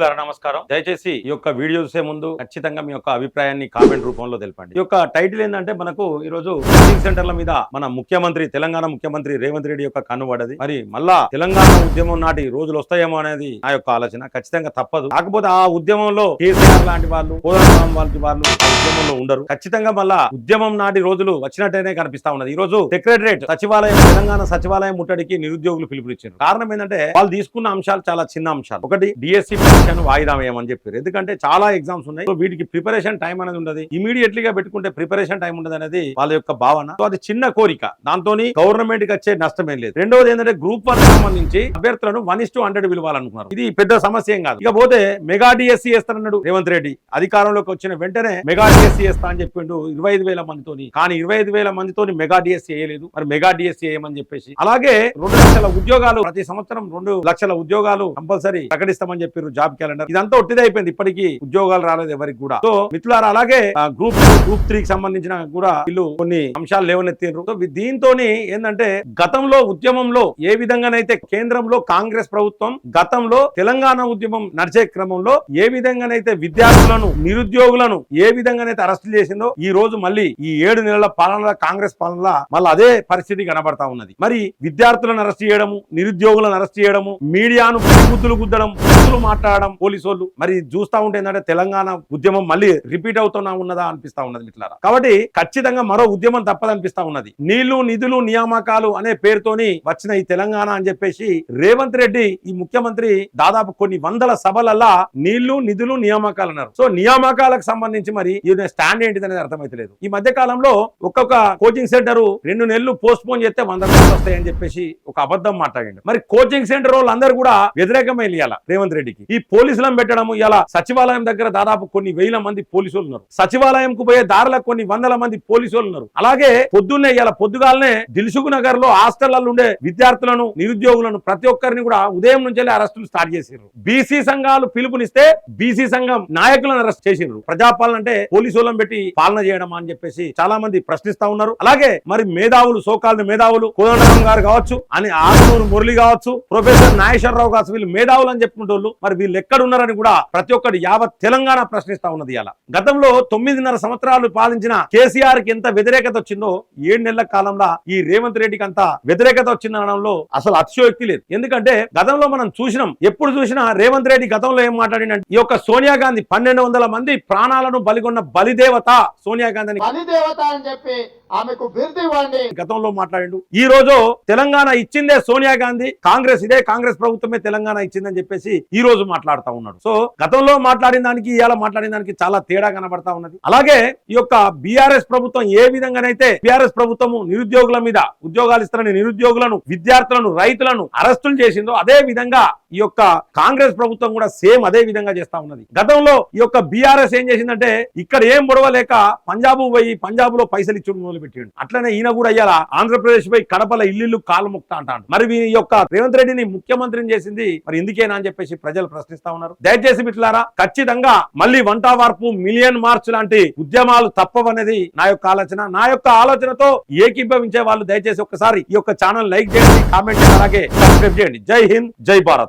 నమస్కారం. దయచేసి ఈ యొక్క వీడియో చూసే ముందు ఖచ్చితంగా మీ యొక్క అభిప్రాయాన్ని కామెంట్ రూపంలో తెలపండి. ఈ యొక్క టైటిల్ ఏంటంటే మనకు ఈ రోజు కోచింగ్ సెంటర్ల మీద మన ముఖ్యమంత్రి తెలంగాణ ముఖ్యమంత్రి రేవంత్ రెడ్డి యొక్క కన్ను పడది. మరి మళ్ళా తెలంగాణ ఉద్యమం నాటి రోజులు వస్తాయేమో అనేది నా యొక్క ఆలోచన ఖచ్చితంగా తప్పదు. కాకపోతే ఆ ఉద్యమంలో కేసీఆర్ లాంటి వాళ్ళు కోదండరాం లాంటి వాళ్ళు ఉద్యమంలో ఉండరు. ఖచ్చితంగా మళ్ళా ఉద్యమం నాటి రోజులు వచ్చినట్టేనే కనిపిస్తా ఉన్నది. ఈ రోజు సెక్రటరేట్ సచివాలయం తెలంగాణ సచివాలయం ముట్టడికి నిరుద్యోగులు పిలుపునిచ్చారు. కారణం ఏంటంటే వాళ్ళు తీసుకున్న అంశాలు చాలా చిన్న అంశాలు. ఒకటి డిఎస్సి పరీక్షను వాయిదా వేయమని చెప్పారు. ఎందుకంటే చాలా ఎగ్జామ్స్ ఉన్నాయి. సో వీటికి ప్రిపరేషన్ టైం అనేది ఉండదు. ఇమీడియట్లీ గా పెట్టుకుంటే ప్రిపరేషన్ టైం ఉండదు అనేది వాళ్ళ యొక్క భావన. సో అది చిన్న కోరిక. దాంతో గవర్నమెంట్కి వచ్చే నష్టం ఏం లేదు. రెండోది ఏంటంటే గ్రూప్ వన్ సంబంధించి అభ్యర్థులను వన్ ఇస్ హండ్రెడ్ పిలవాలనుకున్నారు ఇది పెద్ద సమస్య ఏం కాదు. ఇక పోతే మెగా డిఎస్సీ చేస్తానన్నాడు రేవంత్ రెడ్డి. అధికారంలోకి వచ్చిన వెంటనే మెగా డిఎస్సీ చేస్తా అని చెప్పిండు ఇరవై ఐదు వేల మందితోని. కానీ ఇరవై ఐదు వేల మందితోని మెగా డిఎస్సీ వేయలేదు మరి మెగా డిఎస్సీ వేయమని చెప్పేసి. అలాగే రెండు లక్షల ఉద్యోగాలు ప్రతి సంవత్సరం రెండు లక్షల ఉద్యోగాలు కంపల్సరీ ప్రకటిస్తామని చెప్పారు జాబ్ క్యాలెండర్. ఇదంతా ఒట్టిదే అయిపోయింది. ఇప్పటికీ ఉద్యోగాలు రాలేదు ఎవరికి కూడా. సో మిత్రులారా అలాగే గ్రూప్ గ్రూప్ త్రీ కి సంబంధించిన కూడా వీళ్ళు కొన్ని అంశాలు లేవనెత్తిండ్రు సో దీంతో ఏంటంటే గతంలో ఉద్యమంలో ఏ విధంగానైతే కేంద్రంలో కాంగ్రెస్ ప్రభుత్వం గతంలో తెలంగాణ ఉద్యమం నడిచే క్రమంలో ఏ విధంగానైతే విద్యార్థులను నిరుద్యోగులను ఏ విధంగానైతే అరెస్ట్ చేసిందో ఈ రోజు మళ్ళీ ఈ ఏడు నెలల పాలనల కాంగ్రెస్ పాలనల మళ్ళీ అదే పరిస్థితి కనబడతా ఉన్నది. మరి విద్యార్థులను అరెస్ట్ చేయడము నిరుద్యోగులను అరెస్ట్ చేయడము మీడియాను బుద్ధులు గుద్దడం బుద్ధులు మాట్లాడడం. పోలీసు వాళ్ళు మరి చూస్తా ఉంటే ఏంటంటే తెలంగాణ ఉద్యమం మళ్ళీ రిపీట్ అవుతున్నా ఉన్నదా అనిపిస్తా ఉన్నది మిట్లారా కాబట్టి ఖచ్చితంగా మరో ఉద్యమం తప్పదనిపిస్తా ఉన్నది. నీళ్ళు నిధులు నియామకాలు అనే పేరుతోని వచ్చిన ఈ తెలంగాణ అని చెప్పేసి రేవంత్ రెడ్డి ఈ ముఖ్యమంత్రి దాదాపు కొన్ని వందల సభలల్లా నీళ్ళు నిధులు నియామకాలు అన్నారు. సో నియామకాలకు సంబంధించి మరి ఈయన స్టాండ్ ఏంటిది అనేది అర్థమైతలేదు. ఈ మధ్య కాలంలో ఒక్కొక్క కోచింగ్ సెంటర్ రెండు నెలలు పోస్ట్ పోన్ చేస్తే వంద వస్తాయని చెప్పేసి ఒక అబద్ధం మాట్లాడండి. మరి కోచింగ్ సెంటర్ వాళ్ళందరూ కూడా వ్యతిరేకమే ఇవ్వాలి రేవంత్ రెడ్డికి. ఈ పోలీసులను పెట్టడం ఇలా సచివాలయం దగ్గర దాదాపు కొన్ని వేల మంది పోలీసులు ఉన్నారు. సచివాలయంకు పోయే దారిలో కొన్ని వందల మంది పోలీసులు ఉన్నారు. అలాగే పొద్దున్నే ఇలా పొద్దుగాలనే దిల్సుఖ్ నగర్లో హాస్టళ్ళలో ఉండే విద్యార్థులను నిరుద్యోగులను ప్రతి ఒక్కరిని కూడా ఉదయం నుంచి అరెస్టులు స్టార్ట్ చేసారు బీసీ సంఘాలు పిలుపునిస్తే బీసీ సంఘం నాయకులను అరెస్ట్ చేసిండ్రు ప్రజాపాలన అంటే పోలీసు వాళ్ళని పెట్టి పాలన చేయడం అని చెప్పేసి చాలా మంది ప్రశ్నిస్తా ఉన్నారు. అలాగే మరి మేధావులు సోకాలు మేధావులు కోదండరాం గారు కావచ్చు అని ఆకునూరు మురళి కావచ్చు ప్రొఫెసర్ నాగేశ్వరరావు కావచ్చు వీళ్ళు మేధావులు అని వాళ్ళు మరి వీళ్ళు ఎక్కడ ఉన్నారని కూడా ప్రతి ఒక్కటి యావత్ తెలంగాణ ప్రశ్నిస్తా ఉన్నది అలా గతంలో తొమ్మిదిన్నర సంవత్సరాలు పాలించిన కేసీఆర్కి ఎంత వ్యతిరేకత వచ్చిందో ఏడు నెలల కాలంలో ఈ రేవంత్ రెడ్డికి అంత వ్యతిరేకత వచ్చిందనడంలో అసలు అతిశయోక్తి లేదు. ఎందుకంటే గతంలో మనం చూసినాం ఎప్పుడు చూసినా రేవంత్ రెడ్డి గతంలో ఏం మాట్లాడినంటే ఈ యొక్క సోనియా గాంధీ పన్నెండు వందల మంది ప్రాణాలను బలిగొన్న బలిదేవత సోనియా గాంధీ బలిదేవత అని చెప్పి ఆమెకు బిరుదు గతంలో మాట్లాడిండు. ఈ రోజు తెలంగాణ ఇచ్చిందే సోనియా గాంధీ కాంగ్రెస్ ఇదే కాంగ్రెస్ ప్రభుత్వమే తెలంగాణ ఇచ్చిందని చెప్పేసి ఈ రోజు మాట్లాడుతా ఉన్నాడు. సో గతంలో మాట్లాడిన దానికి ఇవాళ మాట్లాడిన దానికి చాలా తేడా కనబడతా ఉన్నది. అలాగే ఈ యొక్క బీఆర్ఎస్ ప్రభుత్వం ఏ విధంగానైతే బీఆర్ఎస్ ప్రభుత్వము నిరుద్యోగుల మీద ఉద్యోగాలు ఇస్తారని నిరుద్యోగులను విద్యార్థులను రైతులను అరెస్టులు చేసిందో అదే విధంగా ఈ యొక్క కాంగ్రెస్ ప్రభుత్వం కూడా సేమ్ అదే విధంగా చేస్తా ఉన్నది. గతంలో ఈ యొక్క బీఆర్ఎస్ ఏం చేసిందంటే ఇక్కడ ఏం పొడవలేక పంజాబ్ పోయి పంజాబ్లో పైసలు ఇచ్చి మొదలు పెట్టిండు అట్లనే ఈయన కూడా అయ్యాలా ఆంధ్రప్రదేశ్ పోయి కడపల ఇల్లు కాలు ముక్త అంటాడు. మరి ఈ యొక్క రేవంత్ రెడ్డిని ముఖ్యమంత్రిని చేసింది మరి ఎందుకేనా అని చెప్పేసి ప్రజలు ప్రశ్నిస్తా ఉన్నారు. దయచేసి మిట్లారా ఖచ్చితంగా మళ్ళీ వంట వార్పు మిలియన్ మార్చ్ లాంటి ఉద్యమాలు తప్పవనేది నా యొక్క ఆలోచన. నా యొక్క ఆలోచనతో ఏకీభవించే వాళ్ళు దయచేసి ఒక్కసారి ఈ యొక్క ఛానల్ లైక్ చేయండి కామెంట్ అలాగే సబ్స్క్రైబ్ చేయండి. జై హింద్ జై భారత్.